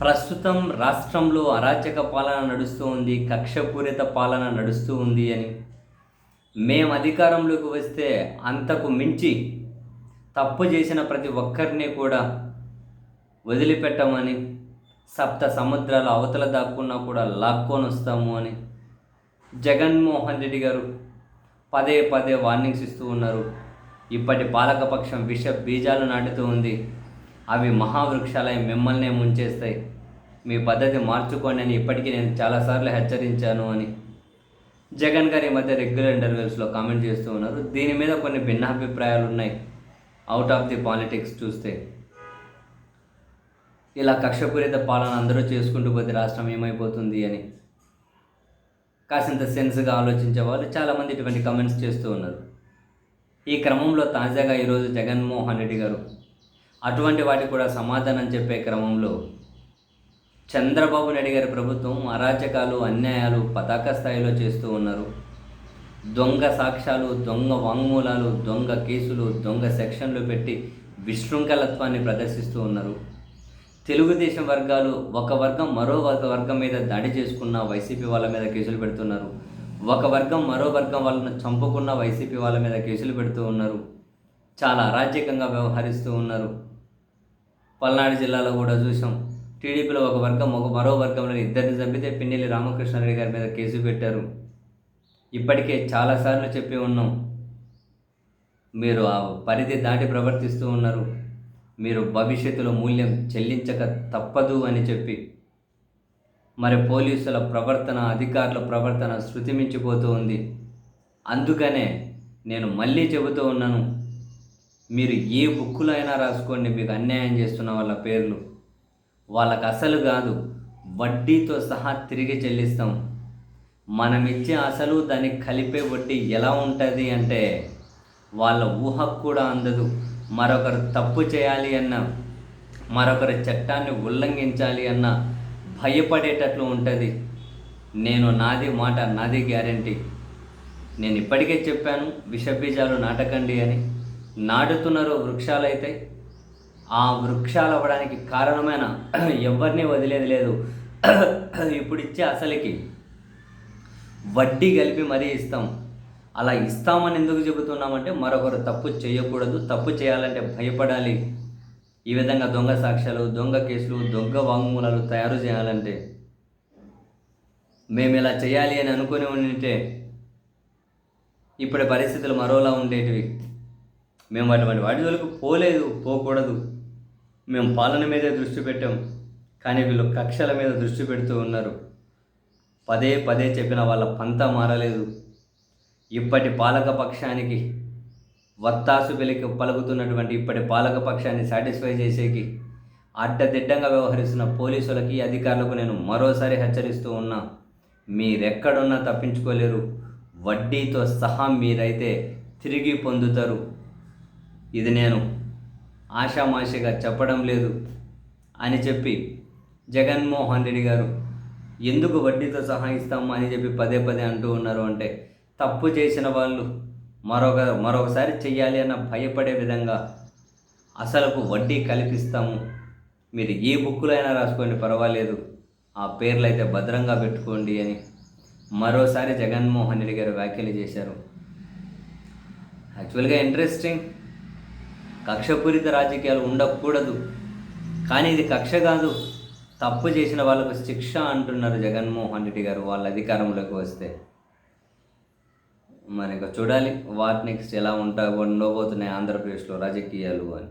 ప్రస్తుతం రాష్ట్రంలో అరాచక పాలన నడుస్తూ ఉంది కక్షపూరిత పాలన నడుస్తూ ఉంది అని. మేము అధికారంలోకి వస్తే అంతకు మించి తప్పు చేసిన ప్రతి ఒక్కరిని కూడా వదిలిపెట్టమని సప్త సముద్రాల అవతల దాక్కున్నా కూడా లాక్కొని వస్తాము అని. జగన్మోహన్ రెడ్డి గారు పదే పదే వార్నింగ్స్ ఇస్తూ ఉన్నారు. ఇప్పటి పాలకపక్షం విష బీజాలు నాటుతూ ఉంది. అవి మహావృక్షాలై మిమ్మల్నే ముంచేస్తాయి. మీ పద్ధతి మార్చుకోండి అని ఇప్పటికీ నేను చాలాసార్లు హెచ్చరించాను అని. జగన్ గారు ఈ మధ్య రెగ్యులర్ ఇంటర్వ్యూస్లో కామెంట్ చేస్తూ ఉన్నారు. దీని మీద కొన్ని భిన్నాభిప్రాయాలు ఉన్నాయి అవుట్ ఆఫ్ ది పాలిటిక్స్ చూస్తే. ఇలా కక్షపూరిత పాలన అందరూ చేసుకుంటూ పోతే రాష్ట్రం ఏమైపోతుంది అని. కాసింత సెన్స్గా ఆలోచించే వాళ్ళు చాలామంది ఇటువంటి కమెంట్స్ చేస్తూ ఉన్నారు. ఈ క్రమంలో తాజాగా ఈరోజు జగన్మోహన్ రెడ్డి గారు అటువంటి వాటికి కూడా సమాధానం చెప్పే క్రమంలో చంద్రబాబు నాయుడు గారి ప్రభుత్వం అరాచకాలు అన్యాయాలు పతాక స్థాయిలో చేస్తూ ఉన్నారు. దొంగ సాక్ష్యాలు దొంగ వాంగ్మూలాలు దొంగ కేసులు దొంగ సెక్షన్లు పెట్టి విశృంఖలత్వాన్ని ప్రదర్శిస్తూ ఉన్నారు. తెలుగుదేశం వర్గాలు ఒక వర్గం మరో ఒక వర్గం మీద దాడి చేసుకున్న వైసీపీ వాళ్ళ మీద కేసులు పెడుతున్నారు. ఒక వర్గం మరో వర్గం వాళ్ళను చంపుకున్న వైసీపీ వాళ్ళ మీద కేసులు పెడుతూ ఉన్నారు. చాలా అరాచకంగా వ్యవహరిస్తూ ఉన్నారు. పల్నాడు జిల్లాలో కూడా చూసాం. టీడీపీలో ఒక వర్గం ఒక మరో వర్గంలో ఇద్దరిని చంపితే పిన్నెల్లి రామకృష్ణారెడ్డి గారి మీద కేసు పెట్టారు. ఇప్పటికే చాలాసార్లు చెప్పి ఉన్నాం. మీరు ఆ పరిధి దాటి ప్రవర్తిస్తూ ఉన్నారు. మీరు భవిష్యత్తులో మూల్యం చెల్లించక తప్పదు అని చెప్పి. మరి పోలీసుల ప్రవర్తన అధికారుల ప్రవర్తన శృతిమించిపోతూ ఉంది. అందుకనే నేను మళ్ళీ చెబుతూ ఉన్నాను. మీరు ఏ బుక్కులో అయినా రాసుకోండి మీకు అన్యాయం చేస్తున్న వాళ్ళ పేర్లు. వాళ్ళకి అసలు కాదు వడ్డీతో సహా తిరిగి చెల్లిస్తాం. మనం ఇచ్చే అసలు దానికి కలిపే వడ్డీ ఎలా ఉంటుంది అంటే వాళ్ళ ఊహకు కూడా అందదు. మరొకరు తప్పు చేయాలి అన్న మరొకరి చట్టాన్ని ఉల్లంఘించాలి అన్న భయపడేటట్లు ఉంటుంది. నేను నాది మాట నాది గ్యారంటీ. నేను ఇప్పటికే చెప్పాను విషబీజాలు నాటకండి అని. నాటుతున్నారు వృక్షాలైతే ఆ వృక్షాలు అవ్వడానికి కారణమైన ఎవరిని వదిలేది లేదు. ఇప్పుడు ఇచ్చే అసలుకి వడ్డీ కలిపి మరీ ఇస్తాం. అలా ఇస్తామని ఎందుకు చెబుతున్నామంటే మరొకరు తప్పు చేయకూడదు తప్పు చేయాలంటే భయపడాలి. ఈ విధంగా దొంగ సాక్ష్యాలు దొంగ కేసులు దొంగ వాంగ్మూలాలు తయారు చేయాలంటే మేము ఇలా చేయాలి అని అనుకుని ఉంటే ఇప్పటి పరిస్థితులు మరోలా ఉండేటివి. మేము అటువంటి వాటి వరకు పోలేదు పోకూడదు. మేము పాలన మీదే దృష్టి పెట్టాం. కానీ వీళ్ళు కక్షల మీద దృష్టి పెడుతూ ఉన్నారు. పదే పదే చెప్పిన వాళ్ళ పంత మారలేదు. ఇప్పటి పాలక పక్షానికి వత్తాసు వెలికి పలుకుతున్నటువంటి ఇప్పటి పాలక పక్షాన్ని సాటిస్ఫై చేసేకి అడ్డదిడ్డంగా వ్యవహరిస్తున్న పోలీసులకి అధికారులకు నేను మరోసారి హెచ్చరిస్తూ ఉన్నా మీరెక్కడున్నా తప్పించుకోలేరు. వడ్డీతో సహా మీరైతే తిరిగి పొందుతారు. ఇది నేను ఆషామాషిగా చెప్పడం లేదు అని చెప్పి జగన్మోహన్ రెడ్డి గారు ఎందుకు వడ్డీతో సహా ఇస్తాము అని చెప్పి పదే పదే అంటూ ఉన్నారు అంటే తప్పు చేసిన వాళ్ళు మరొక మరొకసారి చెయ్యాలి అన్న భయపడే విధంగా అసలుకు వడ్డీ కల్పిస్తాము. మీరు ఏ బుక్కులో అయినా రాసుకోండి పర్వాలేదు. ఆ పేర్లు అయితే భద్రంగా పెట్టుకోండి అని మరోసారి జగన్మోహన్ రెడ్డి గారు వ్యాఖ్యలు చేశారు. యాక్చువల్గా ఇంట్రెస్టింగ్ కక్షపూరిత రాజకీయాలు ఉండకూడదు. కానీ ఇది కక్ష కాదు. తప్పు చేసిన వాళ్ళకు శిక్ష అంటున్నారు జగన్మోహన్ రెడ్డి గారు వాళ్ళ అధికారంలోకి వస్తే. మరి చూడాలి వాటి నెక్స్ట్ ఎలా ఉంటా ఉండబోతున్నాయి ఆంధ్రప్రదేశ్లో రాజకీయాలు అని.